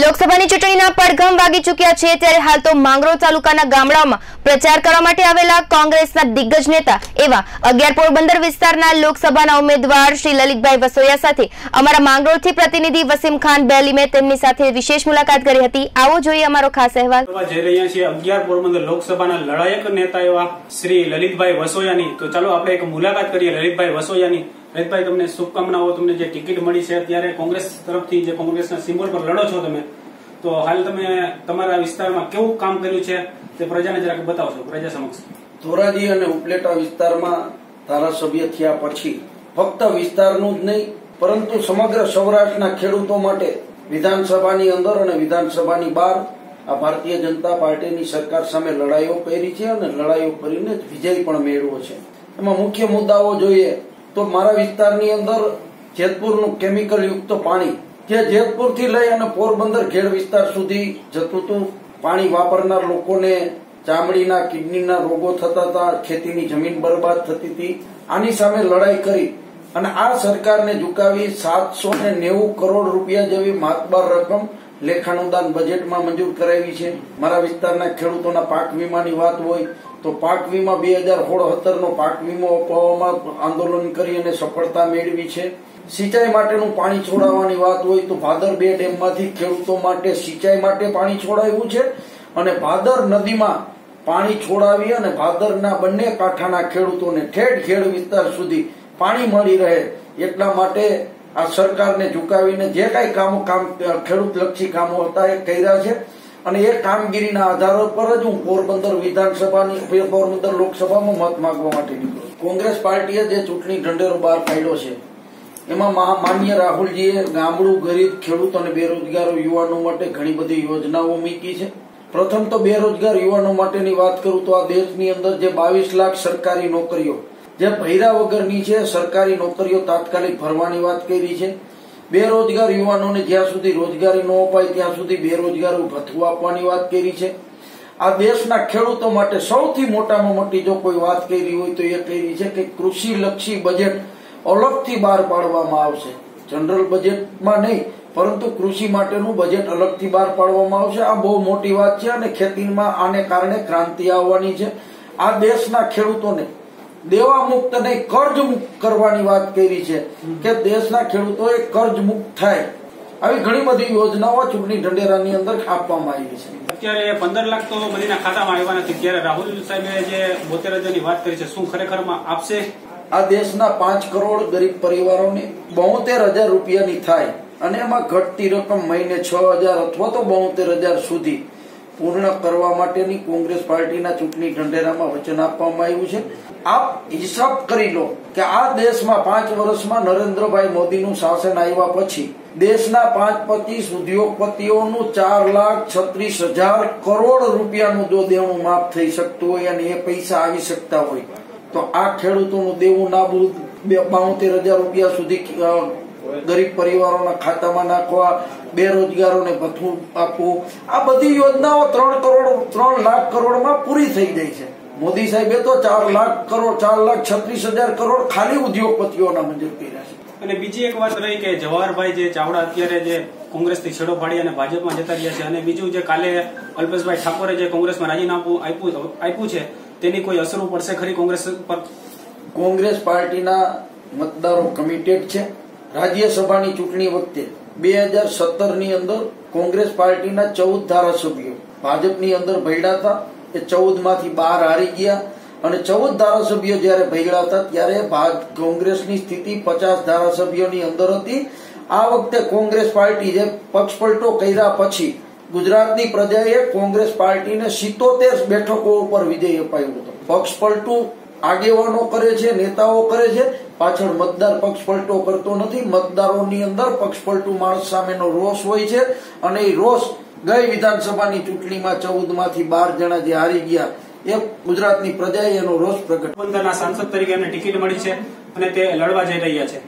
લોકસભાની ચૂંટણીના પડઘમ વાગી ચૂક્યા છે, ત્યારે હાલ તો માંગરોળ તાલુકાના ગામડાઓમાં પ્રચાર કરવા માટે આવેલા કોંગ્રેસના દિગ્ગજ નેતા એવા અગિયાર પોરબંદર વિસ્તારના લોકસભાના ઉમેદવાર શ્રી લલિતભાઈ વસોયા સાથે અમારા માંગરોળથી પ્રતિનિધિ વસીમ ખાન બેલીમે તેમની સાથે વિશેષ મુલાકાત કરી હતી. આવો જોઈએ અમારો ખાસ અહેવાલ. જઈ રહ્યા છીએ અગિયાર પોરબંદર લોકસભાના લડાયક નેતા એવા શ્રી લલિતભાઈ વસોયાની. તો ચાલો આપણે એક મુલાકાત કરીએ લલિતભાઈ વસોયાની લલિતભાઈ તમને શુભકામનાઓ, તમને જે ટિકિટ મળી છે અત્યારે કોંગ્રેસ તરફથી, જે કોંગ્રેસના સિમ્બોલ પર લડો છો તમે, તો હાલ તમે તમારા વિસ્તારમાં કેવું કામ કર્યું છે તે પ્રજાને જરાક બતાવશો, પ્રજા સમક્ષ. ધોરાજી અને ઉપલેટા વિસ્તારમાં ધારાસભ્ય થયા પછી ફક્ત વિસ્તારનું જ નહીં, પરંતુ સમગ્ર સૌરાષ્ટ્રના ખેડૂતો માટે વિધાનસભાની અંદર અને વિધાનસભાની બહાર આ ભારતીય જનતા પાર્ટીની સરકાર સામે લડાઈઓ કરી છે અને લડાઈઓ કરીને જ વિજય પણ મેળવ્યો છે. એમાં મુખ્ય મુદ્દાઓ જોઈએ તો મારા વિસ્તારની અંદર જેતપુરનું કેમિકલ યુક્ત પાણી, જે જેતપુરથી લઈ અને પોરબંદર ઘેડ વિસ્તાર સુધી જતું હતું પાણી વાપરનાર લોકોને ચામડીના, કિડનીના રોગો થતા હતા, ખેતીની જમીન બરબાદ થતી હતી. આની સામે લડાઈ કરી અને આ સરકારને ઝુકાવી સાતસો ને નેવું કરોડ રૂપિયા જેવી માતબાર રકમ લેખાનુદાન બજેટમાં મંજૂર કરાવી છે. મારા વિસ્તારના ખેડૂતોના પાક વીમાની વાત હોય તો પાક વીમા બે હજાર સોળ સત્તરનો પાક વીમો અપાવવામાં આંદોલન કરી અને સફળતા મેળવી છે. સિંચાઈ માટેનું પાણી છોડાવવાની વાત હોય તો ભાદર બે ડેમમાંથી ખેડૂતો માટે સિંચાઈ માટે પાણી છોડાવ્યું છે અને ભાદર નદીમાં પાણી છોડાવી અને ભાદરના બંને કાંઠાના ખેડૂતોને ઠેઠ ખેડ વિસ્તાર સુધી પાણી મળી રહે એટલા માટે આ સરકારને ઝુકાવીને જે કાંઈ કામો, કામ ખેડૂત લક્ષી કામો હતા એ કર્યા છે. અને એ કામગીરીના આધારો પર જ હું પોરબંદર વિધાનસભાની પોરબંદર લોકસભામાં મત માંગવા માટે નીકળ્યો. કોંગ્રેસ પાર્ટીએ જે ચૂંટણી ઢંઢેરો બહાર કાઢ્યો છે, એમાં માન્ય રાહુલજીએ ગામડું, ગરીબ, ખેડૂત અને બેરોજગાર યુવાનો માટે ઘણી બધી યોજનાઓ મૂકી છે. પ્રથમ તો બેરોજગાર યુવાનો માટેની વાત કરું તો આ દેશની અંદર જે બાવીસ લાખ સરકારી નોકરીઓ જે ભૈરા વગરની છે, સરકારી નોકરીઓ તાત્કાલિક ભરવાની વાત કરી છે. બેરોજગાર યુવાનોને જ્યાં સુધી રોજગારી ન અપાય, ત્યાં સુધી બેરોજગાર ભથ્થું આપવાની વાત કરી છે. આ દેશના ખેડૂતો માટે સૌથી મોટામાં મોટી જો કોઈ વાત કરી હોય તો એ કરી છે કે કૃષિ લક્ષી બજેટ અલગથી બહાર પાડવામાં આવશે. જનરલ બજેટમાં નહીં, પરંતુ કૃષિ માટેનું બજેટ અલગથી બહાર પાડવામાં આવશે. આ બહુ મોટી વાત છે અને ખેતીમાં આને કારણે ક્રાંતિ આવવાની છે. આ દેશના ખેડૂતોને દેવા મુક્ત નહીં કર્જ મુક્ત કરવાની વાત કરી છે કે દેશના ખેડૂતોએ કર્જ મુક્ત થાય. આવી ઘણી બધી યોજનાઓ ચૂંટણી ઢંઢેરાની અંદર આપવામાં આવી છે. અત્યારે પંદર લાખ તો બધીના ખાતામાં આવ્યા નથી. ત્યારે રાહુલ સાહેબે જે બોતેર હજારની વાત કરી છે શું ખરેખરમાં આપશે? આ દેશના પાંચ કરોડ ગરીબ પરિવારોને બોતેર હજાર રૂપિયાની થાય અને એમાં ઘટતી રકમ મહિને છ હજાર અથવા તો બોતેર હજાર સુધી પૂર્ણ કરવા માટેની કોંગ્રેસ પાર્ટીના ચૂંટણી ઢંઢેરામાં વચન આપવામાં આવ્યું છે. આપ હિસાબ કરી લો કે આ દેશમાં પાંચ વર્ષમાં નરેન્દ્રભાઈ મોદીનું શાસન આવ્યા પછી દેશના પાંચ પચીસ ઉદ્યોગપતિઓનું ચાર લાખ છત્રીસ હજાર કરોડ રૂપિયાનું જો દેવું માફ થઈ શકતું હોય અને એ પૈસા આવી શકતા હોય. તો આ ખેડૂતોનું દેવું નાબૂદ બાઉતેર હજાર રૂપિયા સુધી ગરીબ પરિવારોના ખાતામાં નાખવા બેરોજગારોને ભથ્થું આપવું આ બધી યોજનાઓ ત્રણ કરોડ ત્રણ લાખ કરોડમાં પૂરી થઈ ગઈ છે. મોદી સાહેબે તો ચાર લાખ કરોડ ચાર લાખ છત્રીસ હજાર કરોડ ખાલી ઉદ્યોગપતિઓના મંજૂર કર્યા છે. અને બીજી એક વાત રહી કે જવાહરભાઈ જે ચાવડા અત્યારે જે કોંગ્રેસથી છેડો પાડી અને ભાજપમાં જતા રહ્યા છે અને બીજું જે કાલે અલ્પેશભાઈ ઠાકોરે જે કોંગ્રેસમાં રાજીનામું આપ્યું આપ્યું છે તેની કોઈ અસર પડશે ખરી કોંગ્રેસ પર? કોંગ્રેસ પાર્ટીના મતદારો કમિટેડ છે. રાજ્યસભાની ચૂંટણી વખતે બે હજાર સત્તરની અંદર કોંગ્રેસ પાર્ટીના ચૌદ ધારાસભ્યો ભાજપની અંદર ભયડા હતા. એ ચૌદમાંથી બહાર હારી ગયા અને ચૌદ ધારાસભ્યો જયારે ભેગડા હતા ત્યારે કોંગ્રેસની સ્થિતિ પચાસ ધારાસભ્યોની અંદર હતી. આ વખતે કોંગ્રેસ પાર્ટી જે પક્ષપલટો કર્યા પછી ગુજરાતની પ્રજાએ કોંગ્રેસ પાર્ટીને સિત્તોતેર બેઠકો ઉપર વિજય અપાયો હતો. પક્ષ પલટું આગેવાનો કરે છે, નેતાઓ કરે છે પાછળ મતદાર પક્ષ પલટો કરતો નથી. મતદારોની અંદર પક્ષ પલટું માણસ સામેનો રોષ હોય છે અને એ રોષ ગઈ વિધાનસભાની ચૂંટણીમાં ચૌદમાંથી બાર જણા જે હારી ગયા એ ગુજરાતની પ્રજાએ એનો રોષ પ્રગટ સાંસદ તરીકે એમને ટિકિટ મળી છે અને તે લડવા જઈ રહ્યા છે.